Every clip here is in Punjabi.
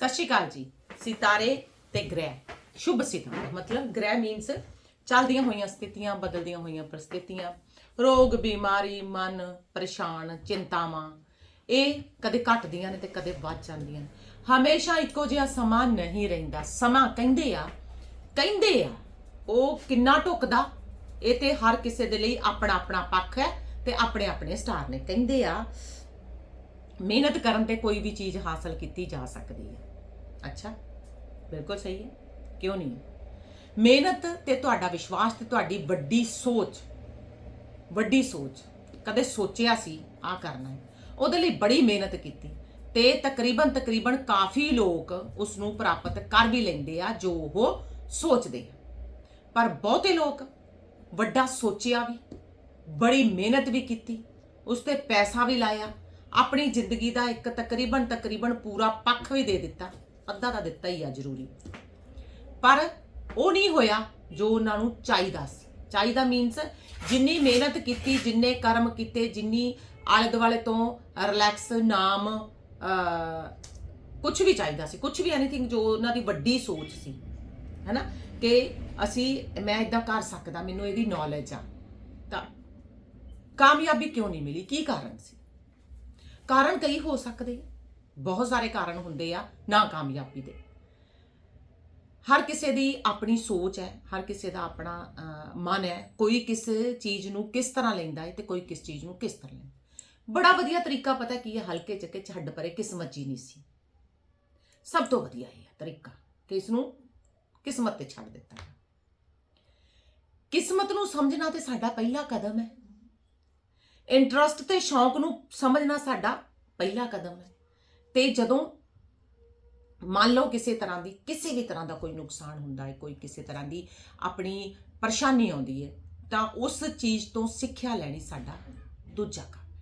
ਸਤਿ ਸ਼੍ਰੀ ਅਕਾਲ ਜੀ। ਸਿਤਾਰੇ ਤੇ ਗ੍ਰਹਿ। ਸ਼ੁਭ ਸਿਤਾਰੇ। ਮਤਲਬ ਗ੍ਰਹਿ ਮੀਨਸ ਚੱਲਦੀਆਂ ਹੋਈਆਂ ਸਥਿਤੀਆਂ, ਬਦਲਦੀਆਂ ਹੋਈਆਂ ਪਰਿਸਥਿਤੀਆਂ। ਰੋਗ, ਬਿਮਾਰੀ, ਮਨ, ਪਰੇਸ਼ਾਨ, ਚਿੰਤਾਵਾਂ, ਇਹ ਕਦੇ ਘਟਦੀਆਂ ਨੇ ਤੇ ਕਦੇ ਵੱਧ ਜਾਂਦੀਆਂ ਨੇ। ਹਮੇਸ਼ਾ ਇੱਕੋ ਜਿਹਾ ਸਮਾਂ ਨਹੀਂ ਰਹਿੰਦਾ। ਸਮਾਂ ਕਹਿੰਦੇ ਆ ਕਹਿੰਦੇ ਆ, ਉਹ ਕਿੰਨਾ ਢੁਕਦਾ? ਇਹ ਤੇ ਹਰ ਕਿਸੇ ਦੇ ਲਈ ਆਪਣਾ ਆਪਣਾ ਪੱਖ ਹੈ ਤੇ ਆਪਣੇ ਆਪਣੇ ਸਟਾਰ ਨੇ। ਕਹਿੰਦੇ ਆ, ਮਿਹਨਤ ਕਰਨ ਤੇ ਕੋਈ ਵੀ ਚੀਜ਼ ਹਾਸਲ ਕੀਤੀ ਜਾ ਸਕਦੀ ਹੈ। ਅੱਛਾ? ਬਿਲਕੁਲ ਸਹੀ ਹੈ। ਕਿਉਂ ਨਹੀਂ ਮਿਹਨਤ ਤੇ ਤੁਹਾਡਾ ਵਿਸ਼ਵਾਸ ਤੇ ਤੁਹਾਡੀ ਵੱਡੀ ਸੋਚ ਵੱਡੀ ਸੋਚ। ਕਦੇ ਸੋਚਿਆ ਸੀ ਆ ਕਰਨਾ ਹੈ। ਉਹਦੇ ਲਈ ਬੜੀ ਮਿਹਨਤ ਕੀਤੀ। ਤੇ ਤਕਰੀਬਨ ਤਕਰੀਬਨ ਕਾਫੀ ਲੋਕ ਉਸ ਨੂੰ ਪ੍ਰਾਪਤ ਕਰ ਵੀ ਲੈਂਦੇ ਆ, ਜੋ ਉਹ ਸੋਚਦੇ ਆ। ਪਰ ਬਹੁਤੇ ਲੋਕ ਵੱਡਾ ਸੋਚਿਆ ਵੀ, ਬੜੀ ਮਿਹਨਤ ਵੀ ਕੀਤੀ, ਉਸ ਤੇ ਪੈਸਾ ਵੀ ਲਾਇਆ, ਆਪਣੀ ਜ਼ਿੰਦਗੀ ਦਾ ਇੱਕ ਤਕਰੀਬਨ ਤਕਰੀਬਨ ਪੂਰਾ ਪੱਖ ਵੀ ਦੇ ਦਿੱਤਾ। ਅੱਧਾ ਤਾਂ ਦਿੱਤਾ ਹੀ ਆ, ਜ਼ਰੂਰੀ। ਪਰ ਉਹ ਨਹੀਂ ਹੋਇਆ ਜੋ ਉਹਨਾਂ ਨੂੰ ਚਾਹੀਦਾ ਸੀ। ਚਾਹੀਦਾ ਮੀਨਸ ਜਿੰਨੀ ਮਿਹਨਤ ਕੀਤੀ, ਜਿੰਨੇ ਕਰਮ ਕੀਤੇ, ਜਿੰਨੀ ਆਲੇ ਦੁਆਲੇ ਤੋਂ ਰਿਲੈਕਸ ਨਾਮ ਕੁਝ ਵੀ ਚਾਹੀਦਾ ਸੀ। ਕੁਝ ਵੀ ਐਨੀਥਿੰਗ ਜੋ ਉਹਨਾਂ ਦੀ ਵੱਡੀ ਸੋਚ ਸੀ। ਹੈਨਾ? ਕਿ ਅਸੀਂ, ਮੈਂ ਇਦਾਂ ਕਰ ਸਕਦਾ, ਮੈਨੂੰ ਇਹਦੀ ਨੌਲੇਜ ਆ। ਤਾਂ ਕਾਮਯਾਬੀ ਕਿਉਂ ਨਹੀਂ ਮਿਲੀ? ਕੀ ਕਾਰਨ ਸੀ? ਕਾਰਨ ਕਈ ਹੋ ਸਕਦੇ ਬਹੁਤ ਸਾਰੇ ਕਾਰਨ ਹੁੰਦੇ ਆ ਨਾ ਕਾਮਯਾਬੀ ਦੇ। ਹਰ ਕਿਸੇ ਦੀ ਆਪਣੀ ਸੋਚ ਹੈ, ਹਰ ਕਿਸੇ ਦਾ ਆਪਣਾ ਮਨ ਹੈ। ਕੋਈ ਕਿਸ ਚੀਜ਼ ਨੂੰ ਕਿਸ ਤਰ੍ਹਾਂ ਲੈਂਦਾ ਹੈ ਤੇ ਕੋਈ ਕਿਸ ਚੀਜ਼ ਨੂੰ ਕਿਸ ਤਰ੍ਹਾਂ ਲੈਂਦਾ ਬੜਾ ਵਧੀਆ ਤਰੀਕਾ ਪਤਾ ਕੀ ਹੈ? ਹਲਕੇ ਚੱਕੇ ਛੱਡ ਪਰੇ ਕਿਸਮਤ ਜੀ ਨਹੀਂ ਸੀ। ਸਭ ਤੋਂ ਵਧੀਆ ਇਹ ਹੈ ਤਰੀਕਾ ਕਿ ਇਸ ਨੂੰ ਕਿਸਮਤ ਤੇ ਛੱਡ ਦਿੱਤਾ ਕਿਸਮਤ ਨੂੰ ਸਮਝਣਾ ਤੇ ਸਾਡਾ ਪਹਿਲਾ ਕਦਮ ਹੈ। ਇੰਟਰਸਟ ਤੇ ਸ਼ੌਂਕ ਨੂੰ ਸਮਝਣਾ ਸਾਡਾ ਪਹਿਲਾ ਕਦਮ ਹੈ। ਤੇ ਜਦੋਂ ਮੰਨ ਲਓ ਕਿਸੇ ਤਰ੍ਹਾਂ ਦੀ, ਕਿਸੇ ਵੀ ਤਰ੍ਹਾਂ ਦਾ ਕੋਈ ਨੁਕਸਾਨ ਹੁੰਦਾ ਹੈ, ਕੋਈ ਕਿਸੇ ਤਰ੍ਹਾਂ ਦੀ ਆਪਣੀ ਪਰੇਸ਼ਾਨੀ ਆਉਂਦੀ ਹੈ, ਤਾਂ ਉਸ ਚੀਜ਼ ਤੋਂ ਸਿੱਖਿਆ ਲੈਣੀ ਸਾਡਾ ਦੂਜਾ ਕੰਮ ਹੈ।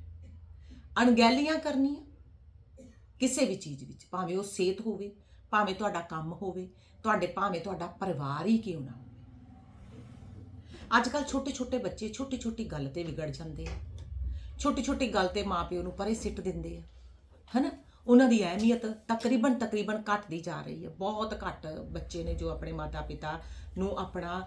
ਅਣਗਹਿਲੀਆਂ ਕਰਨੀਆਂ, ਕਿਸੇ ਵੀ ਚੀਜ਼ ਵਿੱਚ, ਭਾਵੇਂ ਉਹ ਸਿਹਤ ਹੋਵੇ, ਭਾਵੇਂ ਤੁਹਾਡਾ ਕੰਮ ਹੋਵੇ, ਤੁਹਾਡੇ, ਭਾਵੇਂ ਤੁਹਾਡਾ ਪਰਿਵਾਰ ਹੀ ਕਿਉਂ ਨਾ ਹੋਵੇ। ਅੱਜ ਕੱਲ ਛੋਟੇ ਛੋਟੇ ਬੱਚੇ ਛੋਟੀ ਛੋਟੀ ਗੱਲ ਤੇ ਵਿਗੜ ਜਾਂਦੇ ਆ। ਛੋਟੀ ਛੋਟੀ ਗੱਲ ਤੇ ਮਾਪਿਓ ਨੂੰ ਪਰੇ ਸਿੱਟ ਦਿੰਦੇ ਆ। ਹਨਾ? ਉਹਨਾਂ ਦੀ ਅਹਿਮੀਅਤ ਤਕਰੀਬਨ ਤਕਰੀਬਨ ਘਟਦੀ ਜਾ ਰਹੀ ਹੈ। ਬਹੁਤ ਘੱਟ ਬੱਚੇ ਨੇ ਜੋ ਆਪਣੇ ਮਾਤਾ ਪਿਤਾ ਨੂੰ ਆਪਣਾ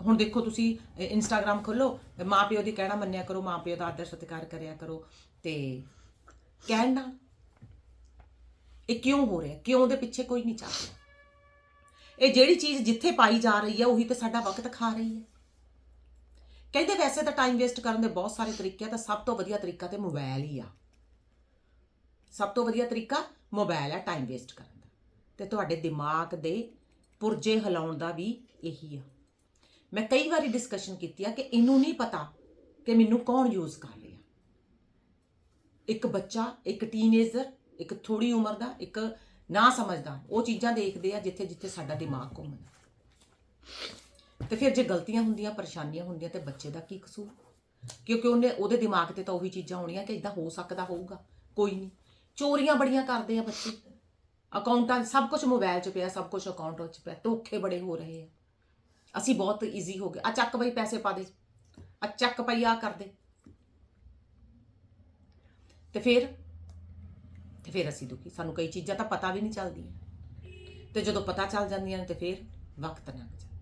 ਹੁਣ ਦੇਖੋ ਤੁਸੀਂ ਇੰਸਟਾਗ੍ਰam ਖੋਲੋ, ਮਾਪਿਓ ਦੀ ਕਹਿਣਾ ਮੰਨਿਆ ਕਰੋ, ਮਾਪਿਓ ਦਾ ਆਦਰ ਸਤਿਕਾਰ ਕਰਿਆ ਕਰੋ ਤੇ ਕਹਿਣ ਨਾਲ ਇਹ ਕਿਉਂ ਹੋ ਰਿਹਾ? ਕਿਉਂ ਦੇ ਪਿੱਛੇ ਕੋਈ ਨਹੀਂ ਚੱਲ ਰਿਹਾ? ਇਹ ਜਿਹੜੀ ਚੀਜ਼ ਜਿੱਥੇ ਪਾਈ ਜਾ ਰਹੀ ਹੈ, ਉਹੀ ਤੇ ਸਾਡਾ ਵਕਤ ਖਾ ਰਹੀ ਹੈ। ਕਹਿੰਦੇ ਵੈਸੇ ਤਾਂ ਟਾਈਮ ਵੇਸਟ ਕਰਨ ਦੇ ਬਹੁਤ ਸਾਰੇ ਤਰੀਕੇ ਆ, ਤਾਂ ਸਭ ਤੋਂ ਵਧੀਆ ਤਰੀਕਾ ਤੇ ਮੋਬਾਈਲ ਹੀ ਆ। ਸਭ ਤੋਂ ਵਧੀਆ ਤਰੀਕਾ ਮੋਬਾਈਲ ਆ ਟਾਈਮ ਵੇਸਟ ਕਰਨ ਦਾ। ਤੇ ਤੁਹਾਡੇ ਦਿਮਾਗ ਦੇ ਪੁਰਜੇ ਹਿਲਾਉਣ ਦਾ ਵੀ ਇਹੀ ਆ। ਮੈਂ ਕਈ ਵਾਰੀ ਡਿਸਕਸ਼ਨ ਕੀਤੀ ਆ ਕਿ ਇਹਨੂੰ ਨਹੀਂ ਪਤਾ ਕਿ ਮੈਨੂੰ ਕੌਣ ਯੂਜ਼ ਕਰ ਰਿਹਾ। ਇੱਕ ਬੱਚਾ, ਇੱਕ ਟੀਨੇਜਰ ਇੱਕ ਥੋੜੀ ਉਮਰ ਦਾ, ਇੱਕ ਨਾ ਸਮਝਦਾ। ਉਹ ਚੀਜ਼ਾਂ ਦੇਖਦੇ ਆ ਜਿੱਥੇ ਜਿੱਥੇ ਸਾਡਾ ਦਿਮਾਗ ਘੁੰਮਦਾ। ਤੇ ਫਿਰ ਜੇ ਗਲਤੀਆਂ ਹੁੰਦੀਆਂ, ਪਰੇਸ਼ਾਨੀਆਂ ਹੁੰਦੀਆਂ ਤੇ ਬੱਚੇ ਦਾ ਕੀ ਕਸੂਰ? ਕਿਉਂਕਿ ਉਹਨੇ, ਉਹਦੇ ਦਿਮਾਗ ਤੇ ਤਾਂ ਉਹੀ ਚੀਜ਼ਾਂ ਹੋਣੀਆਂ ਕਿ ਇਦਾਂ ਹੋ ਸਕਦਾ ਹੋਊਗਾ। ਕੋਈ ਨਹੀਂ। ਚੋਰੀਆਂ ਬੜੀਆਂ ਕਰਦੇ ਆ ਬੱਚੇ। ਅਕਾਊਂਟਾਂ ਸਭ ਕੁਝ ਮੋਬਾਈਲ 'ਚ ਪਿਆ, ਸਭ ਕੁਝ ਅਕਾਊਂਟ 'ਚ ਪਿਆ, ਧੋਖੇ ਬੜੇ ਹੋ ਰਹੇ ਆ। ਅਸੀਂ ਬਹੁਤ ਈਜ਼ੀ ਹੋ ਗਏ। ਆ ਚੱਕ ਬਈ ਪੈਸੇ ਪਾ ਦੇ। ਆ ਚੱਕ ਪਈ ਆ ਕਰ ਦੇ। ਤੇ ਫਿਰ ਤੇ ਫਿਰ ਅਸੀਂ ਦੁਖੀ। ਸਾਨੂੰ ਕਈ ਚੀਜ਼ਾਂ ਤਾਂ ਪਤਾ ਵੀ ਨਹੀਂ ਚੱਲਦੀਆਂ। ਤੇ ਜਦੋਂ ਪਤਾ ਚੱਲ ਜਾਂਦੀਆਂ ਨੇ ਤੇ ਫਿਰ ਵਕਤ ਲੰਘ ਜਾਂਦਾ।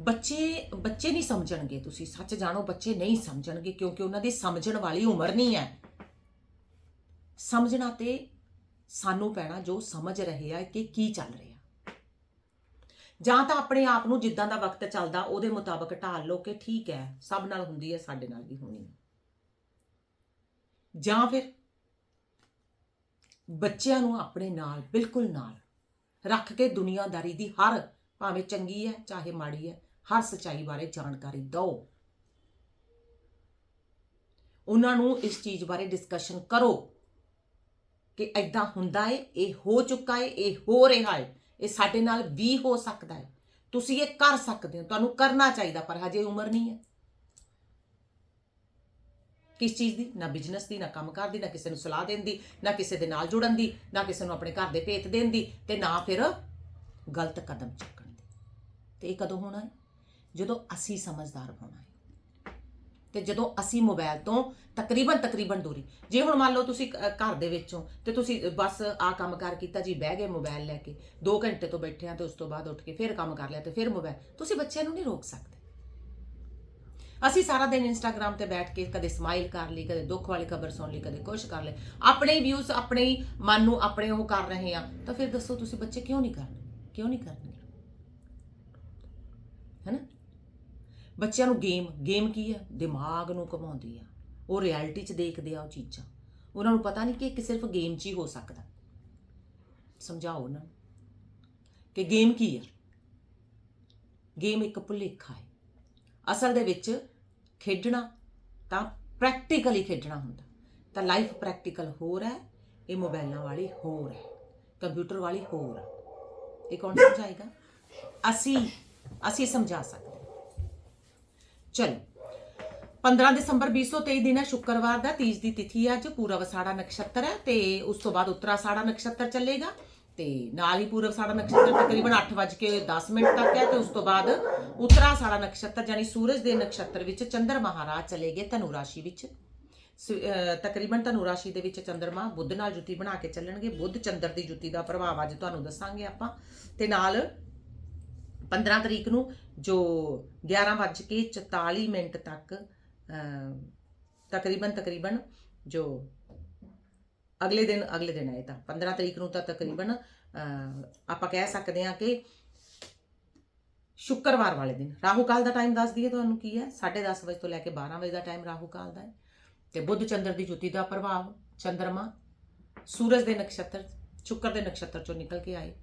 ਬੱਚੇ ਬੱਚੇ ਨਹੀਂ ਸਮਝਣਗੇ ਤੁਸੀਂ, ਸੱਚ ਜਾਣੋ ਬੱਚੇ ਨਹੀਂ ਸਮਝਣਗੇ ਕਿਉਂਕਿ ਉਹਨਾਂ ਦੀ ਸਮਝਣ ਵਾਲੀ ਉਮਰ ਨਹੀਂ ਹੈ। ਸਮਝਣਾ ਤੇ ਸਾਨੂੰ ਪੈਣਾ ਜੋ ਸਮਝ ਰਹੇ ਆ ਕਿ ਕੀ ਚੱਲ ਰਿਹਾ। ਜਾਂ ਤਾਂ ਆਪਣੇ ਆਪ ਨੂੰ ਜਿੱਦਾਂ ਦਾ ਵਕਤ ਚੱਲਦਾ ਉਹਦੇ ਮੁਤਾਬਕ ਢਾਲ ਲਓ ਕਿ ਠੀਕ ਹੈ, ਸਭ ਨਾਲ ਹੁੰਦੀ ਹੈ, ਸਾਡੇ ਨਾਲ ਵੀ ਹੋਣੀ ਹੈ। ਜਾਂ ਫਿਰ ਬੱਚਿਆਂ ਨੂੰ ਆਪਣੇ ਨਾਲ, ਬਿਲਕੁਲ ਨਾਲ ਰੱਖ ਕੇ ਦੁਨੀਆਦਾਰੀ ਦੀ ਹਰ, ਭਾਵੇਂ ਚੰਗੀ ਹੈ, ਚਾਹੇ ਮਾੜੀ ਹੈ ਹਰ ਸਚਾਈ ਬਾਰੇ ਜਾਣਕਾਰੀ ਦਿਓ। ਉਹਨਾਂ ਨੂੰ ਇਸ ਚੀਜ਼ ਬਾਰੇ ਡਿਸਕਸ਼ਨ ਕਰੋ ਕਿ ਐਦਾਂ ਹੁੰਦਾ ਏ, ਇਹ ਹੋ ਚੁੱਕਾ ਏ, ਇਹ ਹੋ ਰਿਹਾ ਏ, ਇਹ ਸਾਡੇ ਨਾਲ ਵੀ ਹੋ ਸਕਦਾ ਹੈ ਤੁਸੀਂ ਇਹ ਕਰ ਸਕਦੇ ਹੋ, ਤੁਹਾਨੂੰ ਕਰਨਾ ਚਾਹੀਦਾ, ਪਰ ਹਜੇ ਉਮਰ ਨਹੀਂ ਹੈ ਕਿਸ ਚੀਜ਼ ਦੀ? ਨਾ ਬਿਜ਼ਨਸ ਦੀ, ਨਾ ਕੰਮਕਾਰ ਦੀ, ਨਾ ਕਿਸੇ ਨੂੰ ਸਲਾਹ ਦੇਣ ਦੀ, ਨਾ ਕਿਸੇ ਦੇ ਨਾਲ ਜੁੜਨ ਦੀ, ਨਾ ਕਿਸੇ ਨੂੰ ਆਪਣੇ ਘਰ ਦੇ ਭੇਤ ਦੇਣ ਦੀ ਤੇ ਨਾ ਫਿਰ ਗਲਤ ਕਦਮ ਚੁੱਕਣ ਦੀ। ਤੇ ਇਹ ਕਦੋਂ ਹੋਣਾ ਹੈ ਜਦੋਂ ਅਸੀਂ ਸਮਝਦਾਰ ਹੋਣਾ ਹੈ। ਤੇ ਜਦੋਂ ਅਸੀਂ ਮੋਬਾਈਲ ਤੋਂ ਤਕਰੀਬਨ ਤਕਰੀਬਨ ਦੂਰੀ, ਜੇ ਹੁਣ ਮੰਨ ਲਓ ਤੁਸੀਂ ਘਰ ਦੇ ਵਿੱਚੋਂ ਤੇ ਤੁਸੀਂ ਬਸ ਆ ਕੰਮ ਕਰ ਕੀਤਾ ਜੀ, ਬਹਿ ਗਏ ਮੋਬਾਈਲ ਲੈ ਕੇ 2 ਘੰਟੇ ਤੋਂ ਬੈਠੇ ਆ ਤੇ ਉਸ ਤੋਂ ਬਾਅਦ ਉੱਠ ਕੇ ਫਿਰ ਕੰਮ ਕਰ ਲਿਆ ਤੇ ਫਿਰ ਮੋਬਾਈਲ ਤੁਸੀਂ ਬੱਚਿਆਂ ਨੂੰ ਨਹੀਂ ਰੋਕ ਸਕਦੇ। ਅਸੀਂ ਸਾਰਾ ਦਿਨ ਇੰਸਟਾਗ੍ਰam ਤੇ ਬੈਠ ਕੇ ਕਦੇ ਸਮਾਈਲ ਕਰ ਲਈ, ਕਦੇ ਦੁੱਖ ਵਾਲੀ ਖਬਰ ਸੁਣ ਲਈ, ਕਦੇ ਕੁਝ ਕਰ ਲਈ, ਆਪਣੇ ਵਿਊਜ਼ ਆਪਣੇ ਹੀ ਮਨ ਨੂੰ ਆਪਣੇ ਉਹ ਕਰ ਰਹੇ ਆ, ਤਾਂ ਫਿਰ ਦੱਸੋ ਤੁਸੀਂ ਬੱਚੇ ਕਿਉਂ ਨਹੀਂ ਕਰਨਗੇ ਕਿਉਂ ਨਹੀਂ ਕਰਨਗੇ ਹੈਨਾ ਬੱਚਿਆਂ ਨੂੰ ਗੇਮ ਗੇਮ ਕੀ ਹੈ ਦਿਮਾਗ ਨੂੰ ਘਮਾਉਂਦੀ ਆ। ਉਹ ਰਿਐਲਿਟੀ 'ਚ ਦੇਖਦੇ ਆ ਉਹ ਚੀਜ਼ਾਂ। ਉਹਨਾਂ ਨੂੰ ਪਤਾ ਨਹੀਂ ਕਿ ਇੱਕ ਸਿਰਫ ਗੇਮ 'ਚ ਹੀ ਹੋ ਸਕਦਾ। ਸਮਝਾਓ ਉਹਨਾਂ ਨੂੰ ਕਿ ਗੇਮ ਕੀ ਹੈ ਗੇਮ ਇੱਕ ਭੁਲੇਖਾ ਹੈ। ਅਸਲ ਦੇ ਵਿੱਚ ਖੇਡਣਾ ਤਾਂ ਪ੍ਰੈਕਟੀਕਲੀ ਖੇਡਣਾ ਹੁੰਦਾ। ਤਾਂ ਲਾਈਫ ਪ੍ਰੈਕਟੀਕਲ ਹੋਰ ਹੈ, ਇਹ ਮੋਬਾਈਲਾਂ ਵਾਲੀ ਹੋਰ ਹੈ, ਕੰਪਿਊਟਰ ਵਾਲੀ ਹੋਰ ਹੈ। ਇਹ ਕੌਣ ਸਮਝਾਏਗਾ? ਅਸੀਂ ਅਸੀਂ ਸਮਝਾ ਸਕਦੇ ਚਲੋ। 15 ਦਸੰਬਰ 2023 ਦਿਨ ਹੈ, ਸ਼ੁੱਕਰਵਾਰ ਦਾ, ਤੀਜ ਦੀ ਤਿਥੀ ਹੈ ਅੱਜ, ਪੂਰਵ ਸਾੜਾ ਨਕਸ਼ਤਰ ਹੈ ਤੇ ਉਸ ਤੋਂ ਬਾਅਦ ਉੱਤਰਾ ਸਾੜਾ ਨਕਸ਼ਤਰ ਚੱਲੇਗਾ ਤੇ ਨਾਲ ਹੀ ਪੂਰਵ ਸਾੜਾ ਨਕਸ਼ਤਰ ਤਕਰੀਬਨ 8:10 ਮਿੰਟ ਤੱਕ ਹੈ ਤੇ ਉਸ ਤੋਂ ਬਾਅਦ ਉੱਤਰਾ ਸਾੜਾ ਨਕਸ਼ਤਰ ਯਾਨੀ ਸੂਰਜ ਦੇ ਨਕਸ਼ਤਰ ਵਿੱਚ ਚੰਦਰ ਮਹਾਰਾਜ ਚਲੇ ਗਏ ਧਨੂ ਰਾਸ਼ੀ ਵਿੱਚ। ਅਹ, ਤਕਰੀਬਨ ਧਨੂ ਰਾਸ਼ੀ ਦੇ ਵਿੱਚ ਚੰਦਰਮਾ ਬੁੱਧ ਨਾਲ ਜੁਤੀ ਬਣਾ ਕੇ ਚੱਲਣਗੇ। ਬੁੱਧ ਚੰਦਰ ਦੀ ਜੁਤੀ ਦਾ ਪ੍ਰਭਾਵ ਅੱਜ ਤੁਹਾਨੂੰ ਦੱਸਾਂਗੇ ਆਪਾਂ ਤੇ ਨਾਲ 15 ਤਰੀਕ ਨੂੰ ਜੋ 11:44 ਮਿੰਟ ਤੱਕ ਤਕਰੀਬਨ ਤਕਰੀਬਨ ਜੋ ਅਗਲੇ ਦਿਨ ਅਗਲੇ ਦਿਨ ਆਏ ਤਾਂ 15 ਤਰੀਕ ਨੂੰ ਤਾਂ ਤਕਰੀਬਨ ਆਪਾਂ ਕਹਿ ਸਕਦੇ ਹਾਂ ਕਿ ਸ਼ੁੱਕਰਵਾਰ ਵਾਲੇ ਦਿਨ। ਰਾਹੂ ਕਾਲ ਦਾ ਟਾਈਮ ਦੱਸ ਦਈਏ ਤੁਹਾਨੂੰ ਕੀ ਹੈ? 10:30 ਵਜੇ ਤੋਂ ਲੈ ਕੇ 12 ਵਜੇ ਦਾ ਟਾਈਮ ਰਾਹੂ ਕਾਲ ਦਾ ਹੈ। ਤੇ ਬੁੱਧ ਚੰਦਰ ਦੀ ਜੁਤੀ ਦਾ ਪ੍ਰਭਾਵ, ਚੰਦਰਮਾ, ਸੂਰਜ ਦੇ ਨਕਸ਼ਤਰ, ਸ਼ੁੱਕਰ ਦੇ ਨਕਸ਼ਤਰ ਚੋਂ ਨਿਕਲ ਕੇ ਆਏ।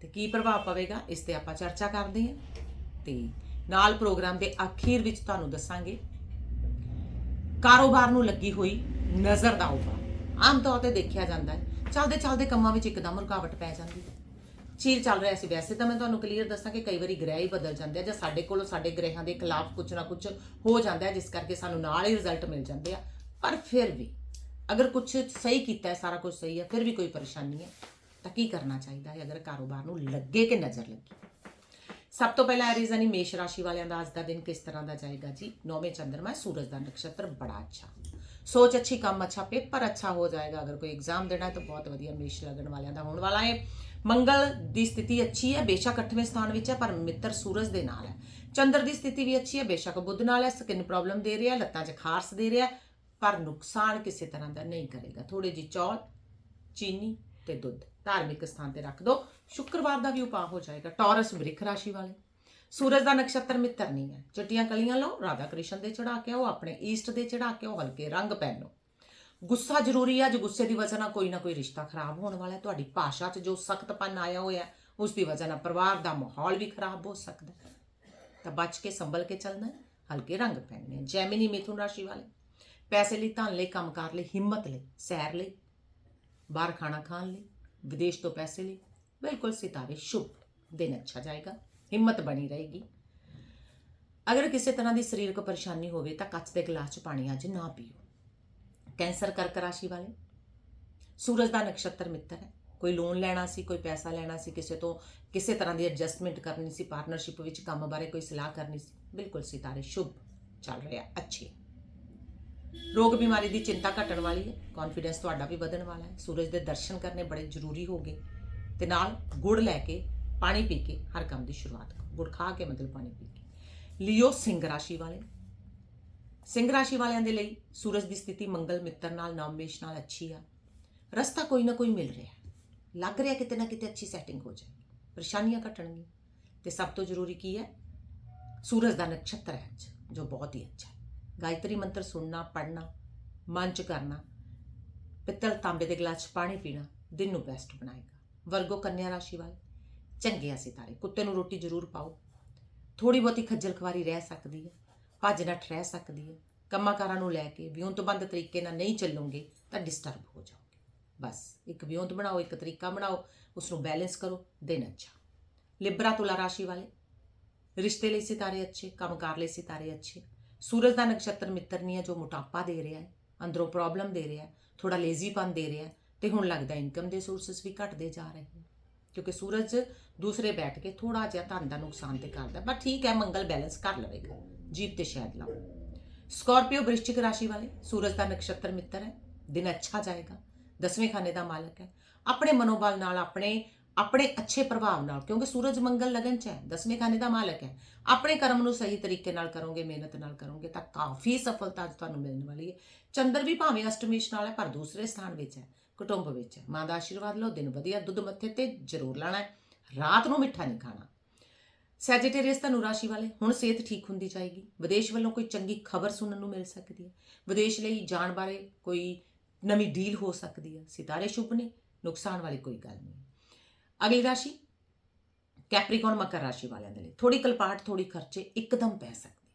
ਤੇ ਕੀ ਪ੍ਰਭਾਵ ਪਵੇਗਾ? ਇਸ ਤੇ ਆਪਾਂ ਚਰਚਾ ਕਰਦੇ ਹਾਂ। ਤੇ ਨਾਲ ਪ੍ਰੋਗਰਾਮ ਦੇ ਅਖੀਰ ਵਿੱਚ ਤੁਹਾਨੂੰ ਦੱਸਾਂਗੇ। ਕਾਰੋਬਾਰ ਨੂੰ ਲੱਗੀ ਹੋਈ ਨਜ਼ਰ ਦਾ ਉਪਾਅ ਆਮ ਤੌਰ ਤੇ ਦੇਖਿਆ ਜਾਂਦਾ ਹੈ। ਚੱਲਦੇ ਚੱਲਦੇ ਕੰਮਾਂ ਵਿੱਚ ਇੱਕਦਮ ਰੁਕਾਵਟ ਪੈ ਜਾਂਦੀ ਹੈ। ਚੀਰ ਚੱਲ ਰਿਹਾ ਸੀ। ਵੈਸੇ ਤਾਂ ਮੈਂ ਤੁਹਾਨੂੰ ਕਲੀਅਰ ਦੱਸਾਂ ਕਿ ਕਈ ਵਾਰੀ ਗ੍ਰਹਿ ਹੀ ਬਦਲ ਜਾਂਦੇ ਆ ਜਾਂ ਸਾਡੇ ਕੋਲੋਂ ਸਾਡੇ ਗ੍ਰਹਿਾਂ ਦੇ ਖਿਲਾਫ ਕੁਝ ਨਾ ਕੁਝ ਹੋ ਜਾਂਦਾ ਹੈ, ਜਿਸ ਕਰਕੇ ਸਾਨੂੰ ਨਾਲ ਹੀ ਰਿਜ਼ਲਟ ਮਿਲ ਜਾਂਦੇ ਆ। ਪਰ ਫਿਰ ਵੀ ਅਗਰ ਕੁਝ ਸਹੀ ਕੀਤਾ ਹੈ, ਸਾਰਾ ਕੁਝ ਸਹੀ ਹੈ, ਫਿਰ ਵੀ ਕੋਈ ਪਰੇਸ਼ਾਨੀ ਹੈ, ਤਾਂ ਕੀ ਕਰਨਾ ਚਾਹੀਦਾ ਹੈ? ਅਗਰ ਕਾਰੋਬਾਰ ਨੂੰ ਲੱਗੇ ਕਿ ਨਜ਼ਰ ਲੱਗੇ? ਸਭ ਤੋਂ ਪਹਿਲਾਂ ਐਰੀਜ਼ ਯਾਨੀ ਮੇਸ਼ ਰਾਸ਼ੀ ਵਾਲਿਆਂ ਦਾ ਅੱਜ ਦਾ ਦਿਨ ਕਿਸ ਤਰ੍ਹਾਂ ਦਾ ਜਾਏਗਾ ਜੀ? ਨੌਵੇਂ ਚੰਦਰਮਾ ਸੂਰਜ ਦਾ ਨਕਸ਼ਤਰ ਬੜਾ ਅੱਛਾ। ਸੋਚ ਅੱਛੀ, ਕੰਮ ਅੱਛਾ, ਪੇਪਰ ਅੱਛਾ ਹੋ ਜਾਏਗਾ। ਅਗਰ ਕੋਈ ਐਗਜ਼ਾਮ ਦੇਣਾ ਹੈ ਤਾਂ ਬਹੁਤ ਵਧੀਆ ਮੇਸ਼ ਲੱਗਣ ਵਾਲਿਆਂ ਦਾ ਹੋਣ ਵਾਲਾ ਹੈ। ਮੰਗਲ ਦੀ ਸਥਿਤੀ ਅੱਛੀ ਹੈ, ਬੇਸ਼ੱਕ 8ਵੇਂ ਸਥਾਨ ਵਿੱਚ ਹੈ, ਪਰ ਮਿੱਤਰ ਸੂਰਜ ਦੇ ਨਾਲ ਹੈ। ਚੰਦਰ ਦੀ ਸਥਿਤੀ ਵੀ ਅੱਛੀ ਹੈ, ਬੇਸ਼ੱਕ ਬੁੱਧ ਨਾਲ ਹੈ ਸਕਿਨ ਪ੍ਰੋਬਲਮ ਦੇ ਰਿਹਾ ਲੱਤਾਂ 'ਚ ਖਾਰਸ ਦੇ ਰਿਹਾ ਪਰ ਨੁਕਸਾਨ ਕਿਸੇ ਤਰ੍ਹਾਂ ਦਾ ਨਹੀਂ ਕਰੇਗਾ। ਥੋੜੀ ਜੀ ਚੌਲ, ਚੀਨੀ ਤੇ ਦੁੱਧ। ਧਾਰਮਿਕ ਸਥਾਨ ਤੇ ਰੱਖ ਦਿਓ ਸ਼ੁੱਕਰਵਾਰ ਦਾ ਵੀ ਉਪਾਅ ਹੋ ਜਾਏਗਾ। ਟੌਰਸ ਬ੍ਰਿਖ ਰਾਸ਼ੀ ਵਾਲੇ। ਸੂਰਜ ਦਾ ਨਕਸ਼ਤਰ ਮਿੱਤਰ ਨਹੀਂ ਹੈ। ਚਿੱਟੀਆਂ ਕਲੀਆਂ ਲਓ ਰਾਧਾ ਕ੍ਰਿਸ਼ਨ ਦੇ ਚੜਾ ਕੇ ਆਓ ਆਪਣੇ ਈਸਟ ਦੇ ਚੜਾ ਕੇ ਆਓ ਹਲਕੇ ਰੰਗ ਪਹਿਨੋ। ਗੁੱਸਾ ਜ਼ਰੂਰੀ ਹੈ ਜੇ ਗੁੱਸੇ ਦੀ ਵਜ੍ਹਾ ਨਾਲ ਕੋਈ ਨਾ ਕੋਈ ਰਿਸ਼ਤਾ ਖਰਾਬ ਹੋਣ ਵਾਲਾ ਹੈ। ਤੁਹਾਡੀ ਭਾਸ਼ਾ 'ਚ ਜੋ ਸਖਤਪਨ ਆਇਆ ਹੋਇਆ ਹੈ, ਉਸ ਦੀ ਵਜ੍ਹਾ ਨਾਲ ਪਰਿਵਾਰ ਦਾ ਮਾਹੌਲ ਵੀ ਖਰਾਬ ਹੋ ਸਕਦਾ ਹੈ। ਤਾਂ ਬਚ ਕੇ ਸੰਭਲ ਕੇ ਚੱਲਣਾ ਹਲਕੇ ਰੰਗ ਪਹਿਨਣੇ ਜੈਮਿਨੀ ਮਿਥੁਨ ਰਾਸ਼ੀ ਵਾਲੇ। ਪੈਸੇ ਲਈ ਧਨ ਲਈ ਕੰਮਕਾਰ ਲਈ ਹਿੰਮਤ ਲਈ ਸੈਰ ਲਈ ਬਾਹਰ ਖਾਣਾ ਖਾਣ ਲਈ। ਵਿਦੇਸ਼ ਤੋਂ ਪੈਸੇ ਲਈ ਬਿਲਕੁਲ ਸਿਤਾਰੇ ਸ਼ੁਭ ਦਿਨ ਅੱਛਾ ਜਾਏਗਾ ਹਿੰਮਤ ਬਣੀ ਰਹੇਗੀ ਅਗਰ ਕਿਸੇ ਤਰ੍ਹਾਂ ਦੀ ਸਰੀਰਕ ਪਰੇਸ਼ਾਨੀ ਹੋਵੇ ਤਾਂ ਕੱਚ ਦੇ ਗਲਾਸ 'ਚ ਪਾਣੀ ਅੱਜ ਨਾ ਪੀਓ ਕੈਂਸਰ ਕਰਕ ਰਾਸ਼ੀ ਵਾਲੇ ਸੂਰਜ ਦਾ ਨਕਸ਼ਤਰ ਮਿੱਤਰ ਹੈ ਕੋਈ ਲੋਨ ਲੈਣਾ ਸੀ ਕੋਈ ਪੈਸਾ ਲੈਣਾ ਸੀ ਕਿਸੇ ਤੋਂ ਕਿਸੇ ਤਰ੍ਹਾਂ ਦੀ ਐਡਜਸਟਮੈਂਟ ਕਰਨੀ ਸੀ ਪਾਰਟਨਰਸ਼ਿਪ ਵਿੱਚ ਕੰਮ ਬਾਰੇ ਕੋਈ ਸਲਾਹ ਕਰਨੀ ਸੀ ਬਿਲਕੁਲ ਸਿਤਾਰੇ ਸ਼ੁਭ ਚੱਲ ਰਿਹਾ ਅੱਛੇ ਰੋਗ ਬਿਮਾਰੀ ਦੀ ਚਿੰਤਾ ਘਟਣ ਵਾਲੀ ਹੈ। ਕੌਨਫੀਡੈਂਸ ਤੁਹਾਡਾ ਵੀ ਵਧਣ ਵਾਲਾ ਹੈ। ਸੂਰਜ ਦੇ ਦਰਸ਼ਨ ਕਰਨੇ ਬੜੇ ਜ਼ਰੂਰੀ ਹੋਗੇ ਤੇ ਨਾਲ ਗੁੜ ਲੈ ਕੇ, ਪਾਣੀ ਪੀ ਕੇ ਹਰ ਕੰਮ ਦੀ ਸ਼ੁਰੂਆਤ ਕਰੋ। ਗੁੜ ਖਾ ਕੇ ਮਤਲਬ ਪਾਣੀ ਪੀ ਕੇ। ਲਿਓ ਸਿੰਘ ਰਾਸ਼ੀ ਵਾਲੇ। ਸਿੰਘ ਰਾਸ਼ੀ ਵਾਲਿਆਂ ਦੇ ਲਈ ਸੂਰਜ ਦੀ ਸਥਿਤੀ ਮੰਗਲ, ਮਿੱਤਰ ਨਾਲ, ਨਵਮੇਸ਼ ਨਾਲ ਅੱਛੀ ਆ। ਰਸਤਾ ਕੋਈ ਨਾ ਕੋਈ ਮਿਲ ਰਿਹਾ। ਲੱਗ ਰਿਹਾ ਕਿਤੇ ਨਾ ਕਿਤੇ ਅੱਛੀ ਸੈਟਿੰਗ ਹੋ ਜਾਏ। ਪਰੇਸ਼ਾਨੀਆਂ ਘਟਣਗੀਆਂ। ਤੇ ਸਭ ਤੋਂ ਜ਼ਰੂਰੀ ਕੀ ਹੈ? ਸੂਰਜ ਦਾ ਨਕਸ਼ਤਰ ਹੈ ਅੱਜ, ਜੋ ਬਹੁਤ ਹੀ ਅੱਛਾ ਹੈ। ਗਾਇਤਰੀ ਮੰਤਰ ਸੁਣਨਾ, ਪੜ੍ਹਨਾ, ਮਨ ਚ ਕਰਨਾ, ਪਿੱਤਲ ਤਾਂਬੇ ਦੇ ਗਲਾਸ 'ਚ ਪਾਣੀ ਪੀਣਾ, ਦਿਨ ਨੂੰ ਬੈਸਟ ਬਣਾਏਗਾ। ਵਰਗੋ ਕੰਨਿਆ ਰਾਸ਼ੀ ਵਾਲੇ, ਚੰਗੇ ਆ ਸਿਤਾਰੇ, ਕੁੱਤੇ ਨੂੰ ਰੋਟੀ ਜ਼ਰੂਰ ਪਾਓ। ਥੋੜੀ ਬਹੁਤੀ ਖੱਜਲ ਖਵਾਰੀ ਰਹਿ ਸਕਦੀ ਹੈ, ਭੱਜ ਨੱਠ ਰਹਿ ਸਕਦੀ ਹੈ। ਕੰਮਾਕਾਰਾਂ ਨੂੰ ਲੈ ਕੇ ਵਿਉਂਤਬੰਦ ਤਰੀਕੇ ਨਾਲ ਨਹੀਂ ਚੱਲੋਗੇ, ਤਾਂ ਡਿਸਟਰਬ ਹੋ ਜਾਓਗੇ। ਬਸ, ਇੱਕ ਵਿਉਂਤ ਬਣਾਓ, ਇੱਕ ਤਰੀਕਾ ਬਣਾਓ ਉਸ ਨੂੰ ਬੈਲੈਂਸ ਕਰੋ, ਦਿਨ ਅੱਛਾ। ਲਿਬਰਾ ਤੁਲਾ ਰਾਸ਼ੀ ਵਾਲੇ, ਰਿਸ਼ਤੇ ਲਈ ਸਿਤਾਰੇ ਅੱਛੇ, ਕੰਮਕਾਰ ਲਈ ਸਿਤਾਰੇ ਅੱਛੇ ਸੂਰਜ ਦਾ ਨਕਸ਼ਤਰ ਮਿੱਤਰ ਨਹੀਂ ਹੈ, ਜੋ ਮੋਟਾਪਾ ਦੇ ਰਿਹਾ ਹੈ, ਅੰਦਰੋਂ ਪ੍ਰੋਬਲਮ ਦੇ ਰਿਹਾ ਹੈ ਥੋੜਾ ਲੇਜ਼ੀਪਨ ਦੇ ਰਿਹਾ ਹੈ, ਤੇ ਹੁਣ ਲੱਗਦਾ ਇਨਕਮ ਦੇ ਸੋਰਸਸ ਵੀ ਘਟਦੇ ਜਾ ਰਹੇ ਹਨ ਕਿਉਂਕਿ ਸੂਰਜ ਦੂਸਰੇ ਬੈਠ ਕੇ ਥੋੜਾ ਜਿਹਾ ਧਨ ਦਾ ਨੁਕਸਾਨ ਤੇ ਕਰਦਾ ਪਰ ਠੀਕ ਹੈ, ਮੰਗਲ ਬੈਲੈਂਸ ਕਰ ਲਵੇਗਾ ਜੀਪ ਤੇ ਸ਼ਾਇਦ ਲਾਓ। ਸਕੋਰਪੀਓ ਬ੍ਰਿਸ਼ਚਿਕ ਰਾਸ਼ੀ ਵਾਲੇ, ਸੂਰਜ ਦਾ ਨਕਸ਼ਤਰ ਮਿੱਤਰ ਹੈ, ਦਿਨ ਅੱਛਾ ਜਾਏਗਾ, ਦਸਵੇਂ ਖਾਨੇ ਦਾ ਮਾਲਕ ਹੈ। ਆਪਣੇ ਮਨੋਬਲ ਨਾਲ ਆਪਣੇ ਆਪਣੇ ਅੱਛੇ ਪ੍ਰਭਾਵ ਨਾਲ, ਕਿਉਂਕਿ ਸੂਰਜ ਮੰਗਲ ਲਗਨ ਚ ਹੈ, ਦਸਵੇਂ ਖਾਨੇ ਦਾ ਮਾਲਕ ਹੈ। ਆਪਣੇ ਕਰਮ ਨੂੰ ਸਹੀ ਤਰੀਕੇ ਨਾਲ ਕਰੋਗੇ, ਮਿਹਨਤ ਨਾਲ ਕਰੋਗੇ, ਤਾਂ ਕਾਫੀ ਸਫਲਤਾ ਅੱਜ ਤੁਹਾਨੂੰ ਮਿਲਣ ਵਾਲੀ ਹੈ। ਚੰਦਰ ਵੀ ਭਾਵੇਂ ਅਸ਼ਟਮੇਸ਼ ਨਾਲ ਹੈ, ਪਰ ਦੂਸਰੇ ਸਥਾਨ ਵਿੱਚ ਹੈ, ਕੁਟੁੰਬ ਵਿੱਚ ਹੈ। ਮਾਂ ਦਾ ਆਸ਼ੀਰਵਾਦ ਲਓ, ਦਿਨ ਵਧੀਆ, ਦੁੱਧ ਮੱਥੇ ਤੇ ਜ਼ਰੂਰ ਲੈਣਾ ਹੈ। ਰਾਤ ਨੂੰ ਮਿੱਠਾ ਨਹੀਂ ਖਾਣਾ। ਸੈਜੀਟੇਰੀਅਸ ਧਨੁ ਰਾਸ਼ੀ ਵਾਲੇ, ਹੁਣ ਸਿਹਤ ਠੀਕ ਹੁੰਦੀ ਜਾਏਗੀ। ਵਿਦੇਸ਼ ਵੱਲੋਂ ਕੋਈ ਚੰਗੀ ਖਬਰ ਸੁਣਨ ਨੂੰ ਮਿਲ ਸਕਦੀ ਹੈ। ਵਿਦੇਸ਼ ਲਈ ਜਾਣ ਬਾਰੇ ਕੋਈ ਨਵੀਂ ਡੀਲ ਹੋ ਸਕਦੀ ਹੈ। ਸਿਤਾਰੇ ਸ਼ੁਭ ਨੇ, ਨੁਕਸਾਨ ਵਾਲੀ ਕੋਈ ਗੱਲ ਨਹੀਂ। ਅਗਲੀ ਰਾਸ਼ੀ ਕੈਪਰੀਕੌਨ ਮਕਰ ਰਾਸ਼ੀ ਵਾਲਿਆਂ ਦੇ ਲਈ। ਥੋੜੀ ਕਲਪਾਟ ਥੋੜੀ ਖਰਚੇ, ਇੱਕਦਮ ਪੈ ਸਕਦੀ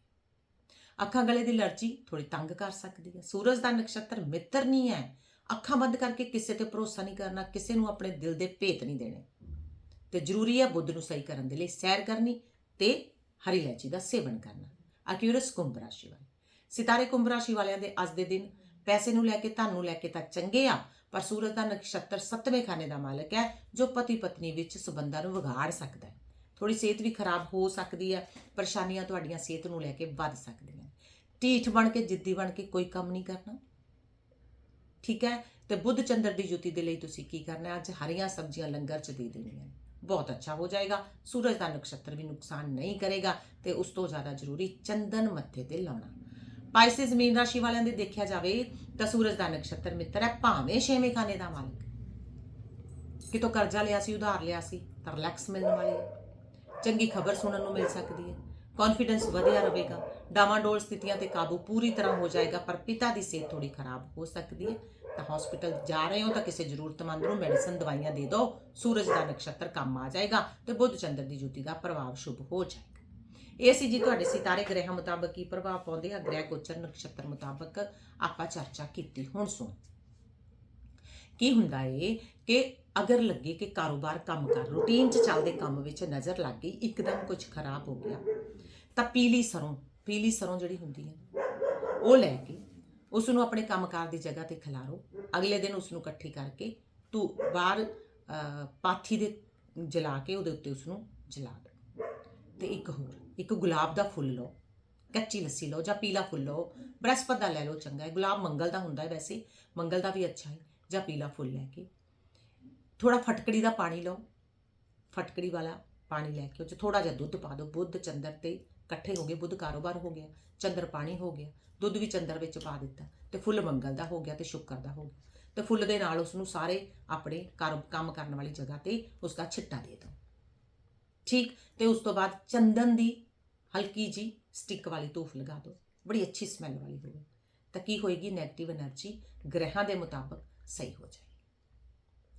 ਅੱਖਾਂ ਗਲੇ ਦੀ ਲਰਜੀ ਥੋੜੀ ਤੰਗ ਕਰ ਸਕਦੀ ਹੈ। ਸੂਰਜ ਦਾ ਨਕਸ਼ਤਰ ਮਿੱਤਰ ਨਹੀਂ ਹੈ। ਅੱਖਾਂ ਬੰਦ ਕਰਕੇ ਕਿਸੇ ਤੇ ਭਰੋਸਾ ਨਹੀਂ ਕਰਨਾ, ਕਿਸੇ ਨੂੰ ਆਪਣੇ ਦਿਲ ਦੇ ਭੇਤ ਨਹੀਂ ਦੇਣੇ। ਤੇ ਜ਼ਰੂਰੀ ਹੈ ਬੁੱਧ ਨੂੰ ਸਹੀ ਕਰਨ ਦੇ ਲਈ ਸੈਰ ਕਰਨੀ ਤੇ ਹਰੀ ਇਲਾਇਚੀ ਦਾ ਸੇਵਨ ਕਰਨਾ। ਅਕਿਊਰਸ ਕੁੰਭ ਰਾਸ਼ੀ ਵਾਲੇ। ਸਿਤਾਰੇ ਕੁੰਭ ਰਾਸ਼ੀ ਵਾਲਿਆਂ ਦੇ ਅੱਜ ਦੇ ਦਿਨ ਪੈਸੇ ਨੂੰ ਲੈ ਕੇ, ਧਨ ਨੂੰ ਲੈ ਕੇ ਤਾਂ ਚੰਗੇ ਆ ਪਰ ਸੂਰਜ ਦਾ ਨਕਸ਼ਤਰ ਸੱਤਵੇਂ ਖਾਨੇ ਦਾ ਮਾਲਕ ਹੈ, ਜੋ ਪਤੀ ਪਤਨੀ ਵਿੱਚ ਸਬੰਧਾਂ ਨੂੰ ਵਿਗਾੜ ਸਕਦਾ ਹੈ। ਥੋੜੀ ਸਿਹਤ ਵੀ ਖਰਾਬ ਹੋ ਸਕਦੀ ਹੈ, ਪਰੇਸ਼ਾਨੀਆਂ ਤੁਹਾਡੀਆਂ ਸਿਹਤ ਨੂੰ ਲੈ ਕੇ ਵੱਧ ਸਕਦੀਆਂ। ਢੀਠ ਬਣ ਕੇ, ਜਿੱਦੀ ਬਣ ਕੇ ਕੋਈ ਕੰਮ ਨਹੀਂ ਕਰਨਾ। ਠੀਕ ਹੈ? ਤੇ ਬੁੱਧ ਚੰਦਰ ਦੀ ਜੁਤੀ ਦੇ ਲਈ ਤੁਸੀਂ ਕੀ ਕਰਨਾ ਅੱਜ ਹਰੀਆਂ ਸਬਜ਼ੀਆਂ ਲੰਗਰ ਚ ਦੇ ਦੇਣੀਆਂ ਨੇ। ਬਹੁਤ ਅੱਛਾ ਹੋ ਜਾਏਗਾ। ਸੂਰਜ ਦਾ ਨਕਸ਼ਤਰ ਵੀ ਨੁਕਸਾਨ ਨਹੀਂ ਕਰੇਗਾ ਤੇ ਉਸ ਤੋਂ ਜ਼ਿਆਦਾ ਜ਼ਰੂਰੀ ਚੰਦਨ ਮੱਥੇ ਤੇ ਲਾਉਣਾ। ਪਾਈਸਿਸ ਮੀਨ ਰਾਸ਼ੀ ਵਾਲਿਆਂ ਦੇ ਦੇਖਿਆ ਜਾਵੇ ਤਾਂ ਸੂਰਜ ਦਾ ਨਕਸ਼ਤਰ ਮਿੱਤਰ ਹੈ, ਭਾਵੇਂ ਛੇਵੇਂ ਖਾਨੇ ਦਾ ਮਾਲਕ। ਕਿਤੋਂ ਕਰਜ਼ਾ ਲਿਆ ਸੀ, ਉਧਾਰ ਲਿਆ ਸੀ, ਤਾਂ ਰਿਲੈਕਸ ਮਿਲਣ ਵਾਲੀ ਹੈ। ਚੰਗੀ ਖਬਰ ਸੁਣਨ ਨੂੰ ਮਿਲ ਸਕਦੀ ਹੈ। ਕੌਨਫੀਡੈਂਸ ਵਧਿਆ ਰਹੇਗਾ। ਡਾਵਾਂਡੋਲ ਸਥਿਤੀਆਂ ਤੇ ਕਾਬੂ ਪੂਰੀ ਤਰ੍ਹਾਂ ਹੋ ਜਾਏਗਾ, ਪਰ ਪਿਤਾ ਦੀ ਸਿਹਤ ਥੋੜੀ ਖਰਾਬ ਹੋ ਸਕਦੀ ਹੈ। ਤਾਂ ਹਸਪੀਟਲ ਜਾ ਰਹੇ ਹੋ ਤਾਂ ਕਿਸੇ ਜ਼ਰੂਰਤਮੰਦ ਨੂੰ ਮੈਡੀਸਨ ਦਵਾਈਆਂ ਦੇ ਦਿਓ। ਸੂਰਜ ਦਾ ਨਕਸ਼ਤਰ ਕੰਮ ਆ ਜਾਏਗਾ ਤੇ ਬੁੱਧ ਚੰਦਰ ਦੀ ਜੁਤੀ ਦਾ ਪ੍ਰਭਾਵ ਸ਼ੁਭ ਹੋ ਜਾਏਗਾ। ਇਹ ਸੀ ਜੀ ਤੁਹਾਡੇ ਸਿਤਾਰੇ ਗ੍ਰਹਿਾਂ ਮੁਤਾਬਕ ਕੀ ਪ੍ਰਭਾਵ ਪਾਉਂਦੇ ਆ? ਗ੍ਰਹਿ ਗੋਚਰ ਨਕਸ਼ਤਰ ਮੁਤਾਬਕ ਆਪਾਂ ਚਰਚਾ ਕੀਤੀ। ਹੁਣ ਸੁਣ। ਕੀ ਹੁੰਦਾ ਏ ਕਿ ਅਗਰ ਲੱਗੇ ਕਿ ਕਾਰੋਬਾਰ ਕੰਮ ਕਰ, ਰੂਟੀਨ ਚ ਚੱਲਦੇ ਕੰਮ ਵਿੱਚ ਨਜ਼ਰ ਲੱਗ ਗਈ, ਇੱਕਦਮ ਕੁਝ ਖਰਾਬ ਹੋ ਗਿਆ, ਤਾਂ ਪੀਲੀ ਸਰੋਂ ਪੀਲੀ ਸਰੋਂ ਜਿਹੜੀ ਹੁੰਦੀ ਹੈ ਉਹ ਲੈ ਕੇ ਉਸ ਨੂੰ ਆਪਣੇ ਕੰਮਕਾਰ ਦੀ ਜਗ੍ਹਾ ਤੇ ਖਿਲਾਰੋ। ਅਗਲੇ ਦਿਨ ਉਸ ਨੂੰ ਇਕੱਠੀ ਕਰਕੇ ਤੂੰ ਬਾਹਰ ਪਾਥੀ ਦੇ ਜਲਾ ਕੇ ਉਹਦੇ ਉੱਤੇ ਉਸ ਨੂੰ ਜਲਾ ਦੇ ਤੇ ਇੱਕ ਹੋਰ, ਇੱਕ ਗੁਲਾਬ ਦਾ ਫੁੱਲ ਲਓ, ਕੱਚੀ ਲੱਸੀ ਲਓ ਜਾਂ ਪੀਲਾ ਫੁੱਲ ਲਓ, ਬ੍ਰਹਸਪਤ ਦਾ ਲੈ ਲਓ ਚੰਗਾ ਹੈ। ਗੁਲਾਬ ਮੰਗਲ ਦਾ ਹੁੰਦਾ ਹੈ ਵੈਸੇ, ਮੰਗਲ ਦਾ ਵੀ ਅੱਛਾ ਹੈ ਜਾਂ ਪੀਲਾ ਫੁੱਲ ਲੈ ਕੇ। ਥੋੜਾ ਫਟਕੜੀ ਦਾ ਪਾਣੀ ਲਓ, ਫਟਕੜੀ ਵਾਲਾ ਪਾਣੀ ਲੈ ਕੇ ਉਹ ਚ ਥੋੜਾ ਜਿਹਾ ਦੁੱਧ ਪਾ ਦਿਓ। ਬੁੱਧ ਚੰਦਰ ਤੇ ਇਕੱਠੇ ਹੋ ਗਏ, ਬੁੱਧ ਕਾਰੋਬਾਰ ਹੋ ਗਿਆ, ਚੰਦਰ ਪਾਣੀ ਹੋ ਗਿਆ, ਦੁੱਧ ਵੀ ਚੰਦਰ ਵਿੱਚ ਪਾ ਦਿੱਤਾ ਤੇ ਫੁੱਲ ਮੰਗਲ ਦਾ ਹੋ ਗਿਆ ਤੇ ਸ਼ੁੱਕਰ ਦਾ ਹੋ ਗਿਆ। ਤੇ ਫੁੱਲ ਦੇ ਨਾਲ ਉਸ ਨੂੰ ਸਾਰੇ ਆਪਣੇ ਕਾਰ- ਕੰਮ ਕਰਨ ਵਾਲੀ ਜਗ੍ਹਾ ਤੇ ਉਸ ਦਾ ਛਿੱਟਾ ਦੇ ਦਿਓ। ਠੀਕ? ਤੇ ਉਸ ਤੋਂ ਬਾਅਦ ਚੰਦਨ ਦੀ ਹਲਕੀ ਜੀ ਸਟਿਕ ਵਾਲੀ ਧੂਫ ਲਗਾ ਦਿਓ। ਬੜੀ ਅੱਛੀ ਸਮੈਲ ਵਾਲੀ ਹੋਵੇ। ਤਾਂ ਕੀ ਹੋਏਗੀ? 네ਗੇਟਿਵ એનર્ਜੀ ਗ੍ਰਹਿਾਂ ਦੇ ਮੁਤਾਬਕ ਸਹੀ ਹੋ ਜਾਏਗੀ।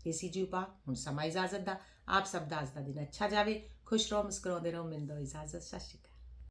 ਇਹ ਸੀ ਜੀ ਉਪਾ ਹੁਣ ਸਮਾਂ ਇਜਾਜ਼ਤ ਦਾ। ਆਪ ਸਭ ਦਾ ਅੱਜ ਦਾ ਦਿਨ ਅੱਛਾ ਜਾਵੇ। ਖੁਸ਼ ਰਹੋ, ਮੁਸਕਰਾਉਂਦੇ ਰਹੋ। ਮਿੰਦੋ ਇਜਾਜ਼ਤ। ਸਤਿ ਸ਼੍ਰੀ